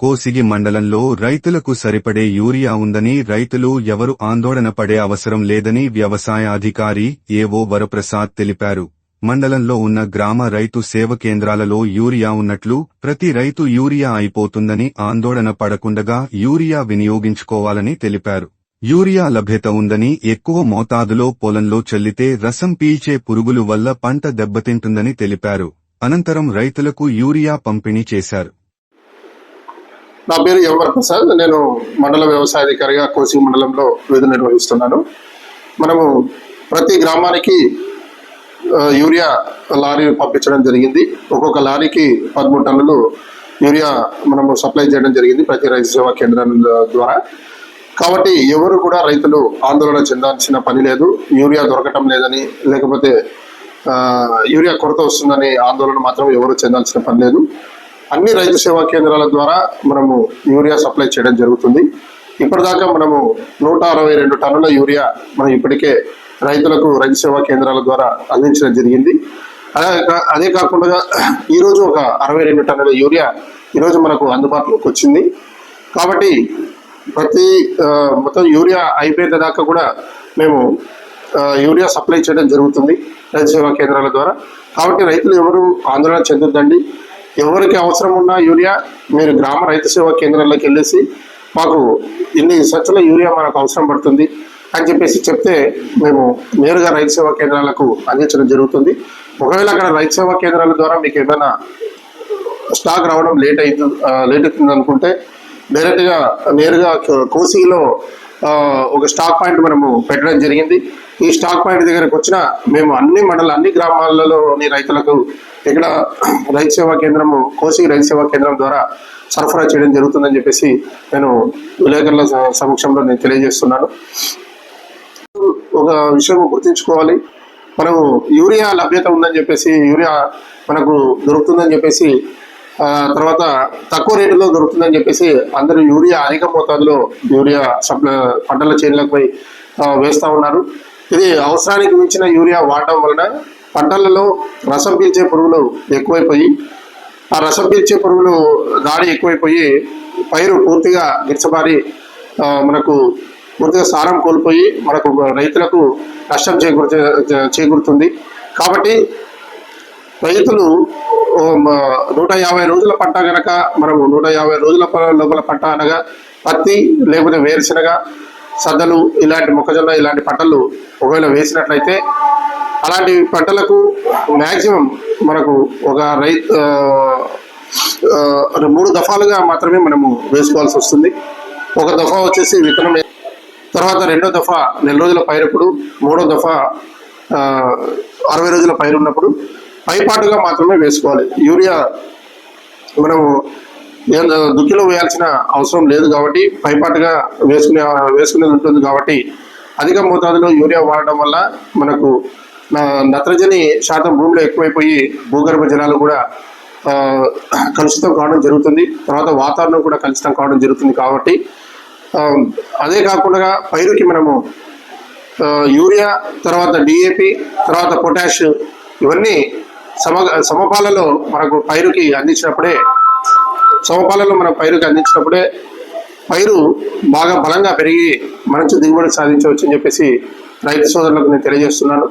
కోసిగి మండలంలో రైతులకు సరిపడే యూరియా ఉందని రైతులు ఎవరు ఆందోళన పడే అవసరం లేదని వ్యవసాయ అధికారి ఏవో వరప్రసాద్ తెలిపారు. మండలంలో ఉన్న గ్రామ రైతు సేవ కేంద్రాలలో యూరియా ఉన్నట్లు ప్రతి రైతు యూరియా అయిపోతుందని ఆందోళన పడకుండగా యూరియా వినియోగించుకోవాలని తెలిపారు. యూరియా లభ్యత ఉందని ఎక్కువ మోతాదులో పొలంలో చల్లితే రసం పీల్చే పురుగులు వల్ల పంట దెబ్బతింటుందని తెలిపారు. అనంతరం రైతులకు యూరియా పంపిణీ చేశారు. నా పేరు ఎవర్ ప్రసాద్ నేను మండల వ్యవసాయ అధికారిగా కోసి మండలంలో విధి నిర్వహిస్తున్నాను. మనము ప్రతి గ్రామానికి యూరియా లారీ పంపించడం జరిగింది. ఒక్కొక్క లారీకి పదమూడు టన్నులు యూరియా మనము సప్లై చేయడం జరిగింది ప్రతి రైతు సేవా కేంద్రాల ద్వారా. కాబట్టి ఎవరు కూడా రైతులు ఆందోళన చెందాల్సిన పని లేదు. యూరియా దొరకటం లేదని లేకపోతే యూరియా కొరత వస్తుందని ఆందోళన మాత్రం ఎవరు చెందాల్సిన పని లేదు. అన్ని రైతు సేవా కేంద్రాల ద్వారా మనము యూరియా సప్లై చేయడం జరుగుతుంది. ఇప్పటిదాకా మనము నూట అరవై రెండు టన్నుల యూరియా మనం ఇప్పటికే రైతులకు రైతు సేవా కేంద్రాల ద్వారా అందించడం జరిగింది. అదే అదే కాకుండా ఈరోజు ఒక అరవై రెండు టన్నుల యూరియా ఈరోజు మనకు అందుబాటులోకి వచ్చింది. కాబట్టి ప్రతి మొత్తం యూరియా అయిపోయేంత దాకా కూడా మేము యూరియా సప్లై చేయడం జరుగుతుంది రైతు సేవా కేంద్రాల ద్వారా. కాబట్టి రైతులు ఎవరు ఆందోళన చెందొద్దండి. ఎవరికి అవసరం ఉన్నా యూరియా మీరు గ్రామ రైతు సేవా కేంద్రాల్లోకి వెళ్ళేసి మాకు ఇన్ని సంచుల యూరియా మనకు అవసరం పడుతుంది అని చెప్పేసి చెప్తే మేము నేరుగా రైతు సేవా కేంద్రాలకు అందించడం జరుగుతుంది. ఒకవేళ అక్కడ రైతు సేవా కేంద్రాల ద్వారా మీకు ఏమైనా స్టాక్ రావడం లేట్ అవుతుంది లేట్ అవుతుంది అనుకుంటే డైరెక్ట్గా నేరుగా కోసీలో కోసిలో ఒక స్టాక్ పాయింట్ మనము పెట్టడం జరిగింది. ఈ స్టాక్ పాయింట్ దగ్గరకు వచ్చిన మేము అన్ని మండల అన్ని గ్రామాలలోని రైతులకు ఇక్కడ రైతు సేవా కేంద్రము కోసి రైతు సేవా కేంద్రం ద్వారా సరఫరా చేయడం జరుగుతుందని చెప్పేసి నేను విలేకరుల సమక్షంలో నేను తెలియజేస్తున్నాను. ఒక విషయం గుర్తుంచుకోవాలి. మనము యూరియా లభ్యత ఉందని చెప్పేసి యూరియా మనకు దొరుకుతుందని చెప్పేసి తర్వాత తక్కువ రేటులో దొరుకుతుందని చెప్పేసి అందరూ యూరియా అధిక మోతాదులో యూరియా సప్లై పంటల చేనులకు పోయి వేస్తూ ఉన్నారు. ఇది అవసరానికి మించిన యూరియా వాడడం వలన పంటలలో రసం పీల్చే పురుగులు ఎక్కువైపోయి ఆ రసం పీల్చే పురుగులు దాడి ఎక్కువైపోయి పైరు పూర్తిగా గిచ్చబారి మనకు పూర్తిగా సారం కోల్పోయి మనకు రైతులకు నష్టం చేకూర్చే చేకూరుతుంది. కాబట్టి రైతులు నూట యాభై రోజుల పంట గనక మనము నూట యాభై రోజుల లోపల పంట అనగా పత్తి లేకపోతే వేరుశనగ సద్దలు ఇలాంటి మొక్కజొన్న ఇలాంటి పంటలు ఒకవేళ వేసినట్లయితే అలాంటి పంటలకు మ్యాక్సిమం మనకు ఒక రైతు మూడు దఫాలుగా మాత్రమే మనము వేసుకోవాల్సి వస్తుంది. ఒక దఫా వచ్చేసి విత్తనం తర్వాత రెండో దఫా నెల రోజుల పైరప్పుడు మూడో దఫా అరవై రోజుల పైరున్నప్పుడు పైపాటుగా మాత్రమే వేసుకోవాలి. యూరియా మనము ఏ- దుక్కిలో వేయాల్సిన అవసరం లేదు కాబట్టి పైపాటుగా వేసుకునే వేసుకునేది ఉంటుంది కాబట్టి అధిక మోతాదులో యూరియా వాడడం వల్ల మనకు నత్రజని శాతం భూమిలో ఎక్కువైపోయి భూగర్భ జలాలు కూడా కలుషితం కావడం జరుగుతుంది. తర్వాత వాతావరణం కూడా కలుషితం కావడం జరుగుతుంది కాబట్టి అదే కాకుండా పైరుకి మనము యూరియా తర్వాత డిఏపి తర్వాత పొటాష్ ఇవన్నీ సమ సమపాలలో మనకు పైరుకి అందించినప్పుడే సమపాలలో మన పైరుకి అందించినప్పుడే పైరు బాగా బలంగా పెరిగి మంచి దిగుబడి సాధించవచ్చు అని చెప్పేసి రైతు సోదరులకు నేను తెలియజేస్తున్నాను.